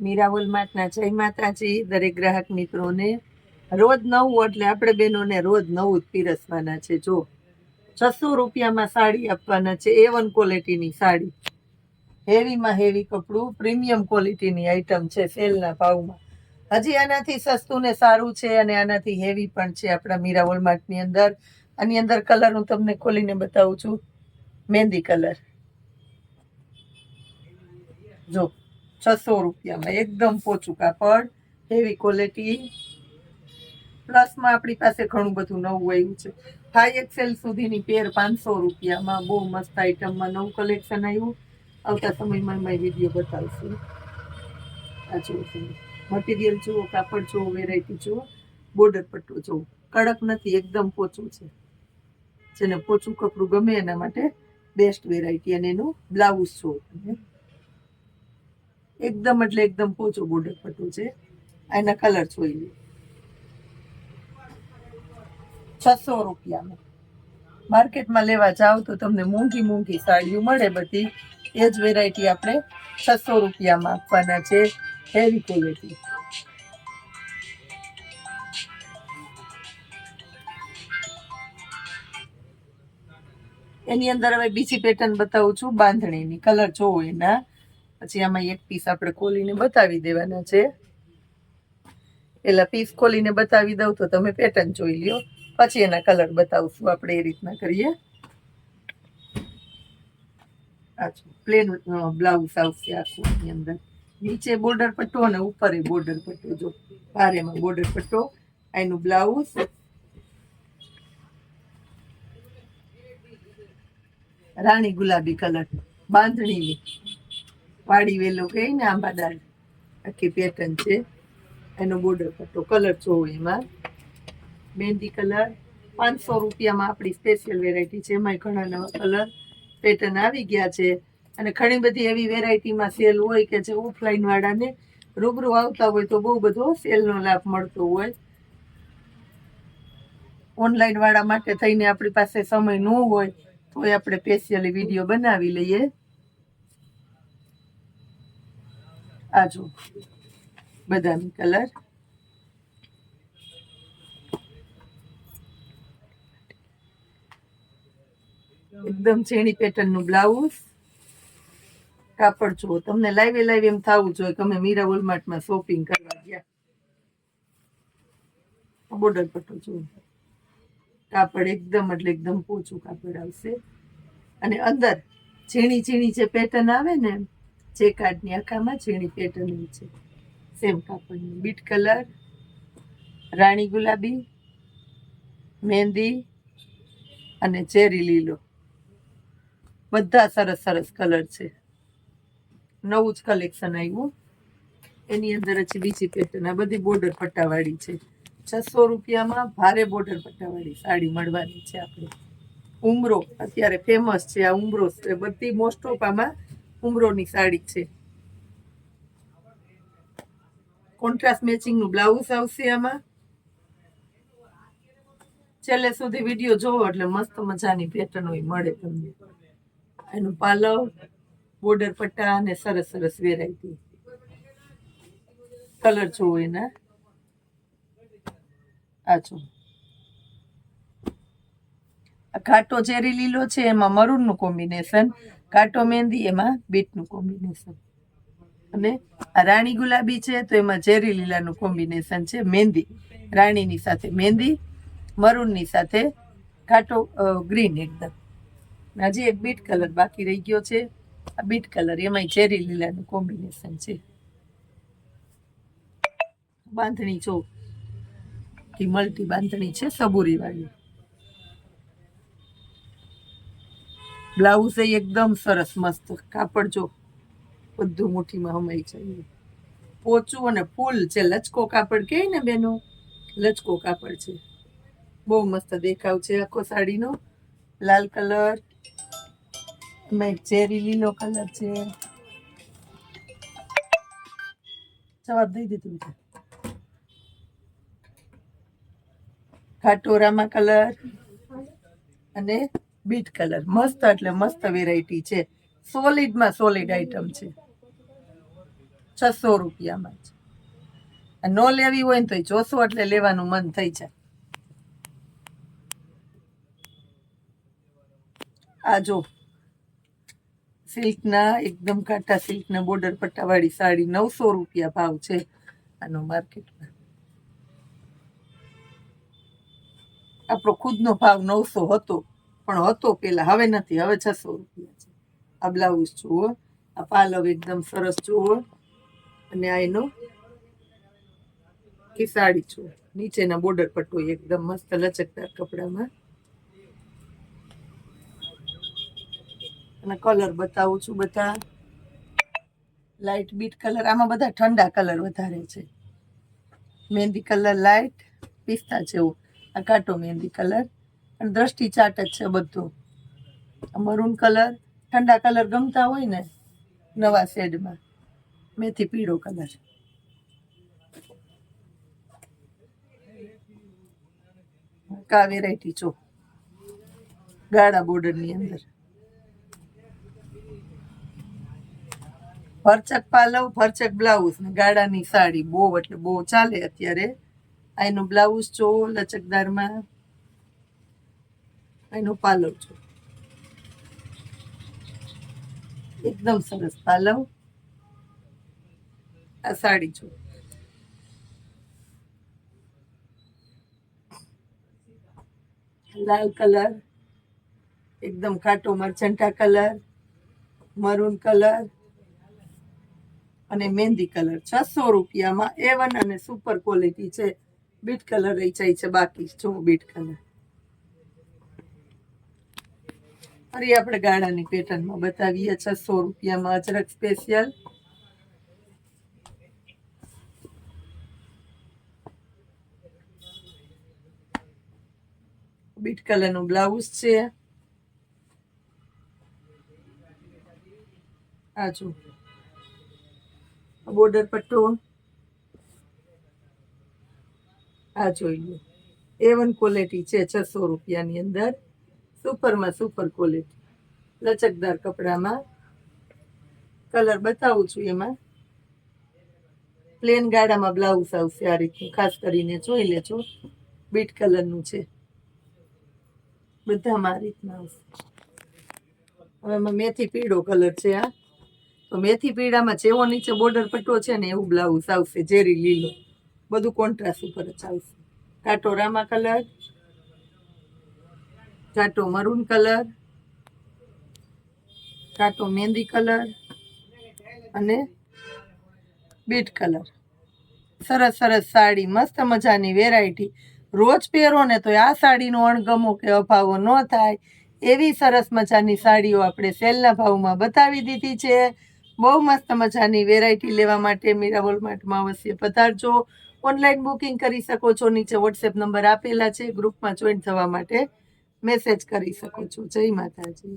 મીરાવલ માટના જય માતાજી, દરેક ગ્રાહક મિત્રોને. રોજ નવું એટલે આપણે બહેનોને રોજ નવું જ પીરસવાના છે. જો, છસો રૂપિયામાં સાડી આપવાના છે એ વન ક્વોલિટીની સાડી. હેવીમાં હેવી કપડું પ્રીમિયમ ક્વોલિટીની આઈટમ છે સેલના ભાવમાં. હજી આનાથી સસ્તું ને સારું છે અને આનાથી હેવી પણ છે આપણા મીરાવલ માર્ટની અંદર. આની અંદર કલર હું તમને ખોલીને બતાવું છું. મહેંદી કલર જો છસો રૂપિયામાં. એકદમ પોચું કાપડ હેવી ક્વોલિટી પ્લસમાં આપણી પાસે ઘણું બધું નવું આવ્યું છે. ફાઈ એક્સેલ સુધીની પેર પાંચસો રૂપિયામાં બહુ મસ્ત આઈટમમાં નવું કલેક્શન આવ્યું. આવતા સમયમાં મેં વીડિયો બતાવશું. આ જુઓ મટીરિયલ જુઓ, કાપડ જુઓ વેરાયટી જુઓ. બોર્ડર પટ્ટો જુઓ. કડક નથી, એકદમ પોચું છે. જેને પોચું કપડું ગમે એના માટે બેસ્ટ વેરાયટી અને એનું બ્લાઉઝ જુઓ તમે. એકદમ એટલે એકદમ પોચો બોર્ડર પટ્ટો છે. એના કલર જોઈ લો. છસો રૂપિયામાં. માર્કેટમાં લેવા જાવ તો તમને મોંઘી મોંઘી સાડીઓ મળે બધી. એ જ વેરાયટી આપણે છસો રૂપિયામાં આપવાના છે. હેવી ક્વોલિટી એની અંદર હવે બીજી પેટર્ન બતાવું છું. બાંધણીની. કલર જોવો એના. પછી આમાં એક પીસ આપણે ખોલીને બતાવી દેવાના છે. પેલા પીસ ખોલીને બતાવી દઉં તો તમે પેટર્ન જોઈ લ્યો. પછી એના કલર બતાવશું આપણે એ રીતના કરીએ. પ્લેન બ્લાઉઝ આવશે આખું અંદર. નીચે બોર્ડર પટ્ટો અને ઉપર એ બોર્ડર પટ્ટો. જો ભારેમાં બોર્ડર પટ્ટો એનું બ્લાઉઝ રાણી ગુલાબી કલર બાંધણીની. વાડી વેલો કઈ ને આંબાદાર આખી પેટર્ન છે. એનો બોર્ડર પટ્ટો કલર જોવો એમાં. મહેંદી કલર પાંચસો રૂપિયામાં આપણી સ્પેશિયલ વેરાયટી છે. એમાંય ઘણા નવા કલર પેટર્ન આવી ગયા છે. અને ઘણી બધી એવી વેરાયટીમાં સેલ હોય કે જે ઓફલાઈન વાળાને રૂબરૂ આવતા હોય તો બહુ બધો સેલનો લાભ મળતો હોય. ઓનલાઈનવાળા માટે થઈને આપણી પાસે સમય ન હોય તો આપણે સ્પેશિયલી વીડિયો બનાવી લઈએ. આ જો કલર. એકદમ ઝીણી પેટર્નનું બ્લાઉઝ કાપડ જુઓ, તમને લાઈવે લાઈવ એમ થવું જોઈએ કે અમે મીરા વોલમાર્ટમાં શોપિંગ કરવા ગયા. બોર્ડર પટ્ટો જુઓ. કાપડ એકદમ એટલે એકદમ પોચું કાપડ આવશે. અને અંદર ઝીણી ઝીણી જે પેટર્ન આવે ને જે કાર્ડની આખામાં ઝીણી પેટર્ન હોય છે. સેમ કાપડની. બીટ કલર રાણી ગુલાબી, મહેંદી અને ચેરી લીલો. બધા સરસ સરસ કલર છે. નવું જ કલેક્શન આવ્યું. એની અંદર હજી બીજી પેટર્ન આ બધી બોર્ડર પટ્ટાવાળી છે. છસો રૂપિયામાં ભારે બોર્ડર પટ્ટાવાળી સાડી મળવાની છે આપણે. ઉમરો, અત્યારે ફેમસ છે આ ઉમરો બધી મોસ્ટ ઓફ આમાં ઉમરોની સાડી છે. કોન્ટ્રાસ્ટ મેચિંગનું બ્લાઉઝ આવશે આમાં. છેલ્લે સુધી વીડિયો જોવો એટલે મસ્ત મજાની પેટર્ન હોય, મળે તમને. એનું પાલવ બોર્ડર પટ્ટા અને સરસ સરસ વેરાયટી કલર જોવો એના. આ જો ઘાટો ચેરી લીલો છે, એમાં મરૂનનું કોમ્બિનેશન ઘાટો મહેંદી એમાં બીટનું કોમ્બિનેશન. અને આ રાણી ગુલાબી છે, તો એમાં ઝેરી લીલાનું કોમ્બિનેશન છે મહેંદી રાણીની સાથે મહેંદી મરૂનની સાથે કાંટો ગ્રીન એકદમ. હજી એક બીટ કલર બાકી રહી ગયો છે. આ બીટ કલર એમાંય ઝેરી લીલાનું કોમ્બિનેશન છે. બાંધણી, જો. મલ્ટી બાંધણી છે સબુરી વાળી બ્લાઉઝ એકદમ સરસ મસ્ત. કાપડ જો બધું મુઠ્ઠીમાં હમાઈ જાય. પોચું અને ફૂલ છે. લચકો કાપડ કહે ને બેનો? લચકો કાપડ છે. બહુ મસ્ત દેખાવ છે આખો સાડીનો. લાલ કલર. એમાં એક ચેરી લીલો કલર છે. જવાબ દઈ દીધું છે ખાટોરામાં કલર. અને બીટ કલર. મસ્ત એટલે મસ્ત વેરાયટી છે. સોલિડમાં સોલિડ આઈટમ છે. છસો રૂપિયામાં છે. ન લેવી હોય ને તો જોશો એટલે લેવાનું મન થઈ જાય. આ જો, સિલ્કના, એકદમ કાટા સિલ્કના બોર્ડર પટ્ટાવાળી સાડી નવસો રૂપિયા ભાવ છે આનો માર્કેટમાં. આપણો ખુદનો ભાવ નવસો હતો. પણ હતો પેલા. હવે નથી. હવે છસો રૂપિયા છે. આ બ્લાઉઝ જુઓ. આ પાલવ એકદમ સરસ જુઓ. અને આ એનો કે સાડી જુઓ. નીચેના બોર્ડર પટ્ટો એકદમ મસ્ત લચકદાર કપડામાં. અને કલર બતાવું છું બધા. લાઇટ બીટ કલર આમાં બધા ઠંડા કલર વધારે છે. મહેંદી કલર લાઇટ પિસ્તા જેવું. આ કાટો મહેંદી કલર અને દ્રષ્ટિ ચાટ જ છે બધું. મરૂન કલર ઠંડા કલર ગમતા હોય ને નવા શેડમાં મેથી પીળો કલર કા વેરાયટી છો ગાળા બોર્ડરની અંદર. ફરચક પાલવ, ફરચક બ્લાઉઝ ને ગાળાની સાડી બહુ, એટલે બહુ ચાલે અત્યારે. આ એનું બ્લાઉઝ જો લચકદારમાં એનું પાલવ જો એકદમ સરસ પાલવ. આ સાડી જો લાલ કલર, એકદમ કાટો મરચંટા કલર, મરૂન કલર અને મહેંદી કલર. છસો રૂપિયામાં એ વન અને સુપર ક્વોલિટી છે. બીટ કલર રહી જાય છે બાકી. જો બીટ કલર. ફરી આપણે ગાળાની પેટર્નમાં બતાવીએ છસો રૂપિયામાં અજરક સ્પેશિયલ બીટ કલરનું બ્લાઉઝ છે. આ જો. બોર્ડર પટ્ટો. આ જોઈ લો. વન ક્વોલિટી છે છસો રૂપિયાની અંદર. સુપરમાં સુપર ક્વોલિટી. લચકદાર કપડામાં. કલર બતાવું છું એમાં. પ્લેન ગાડામાં બ્લાઉઝ આવશે આ રીતનું. ખાસ કરીને જોઈ લેજો. બીટ કલરનું છે. બધામાં આ રીતના આવશે. હવે એમાં મેથી પીળો કલર છે આ. તો મેથી પીળામાં જેવો નીચે બોર્ડર પટ્ટો છે ને એવું બ્લાઉઝ આવશે જેરી લીલો. બધું કોન્ટ્રાસ્ટ ઉપર જ આવશે. કાટોરામાં કલર. કાટો મરૂન કલર, કાટો મહેંદી કલર અને બીટ કલર. સરસ સરસ સાડી, મસ્ત મજાની વેરાયટી રોજ પહેરો ને તો આ સાડીનો અણગમો કે અભાવો ન થાય. એવી સરસ મજાની સાડીઓ આપણે સેલના ભાવમાં બતાવી દીધી છે. બહુ મસ્ત મજાની વેરાયટી લેવા માટે મીરાબોલ માર્ટમાં અવશ્ય પધારજો. ઓનલાઈન બુકિંગ કરી શકો છો. નીચે વોટ્સએપ નંબર આપેલા છે. ગ્રુપમાં જોઈન થવા માટે મેસેજ કરી શકો છો. જય માતાજી.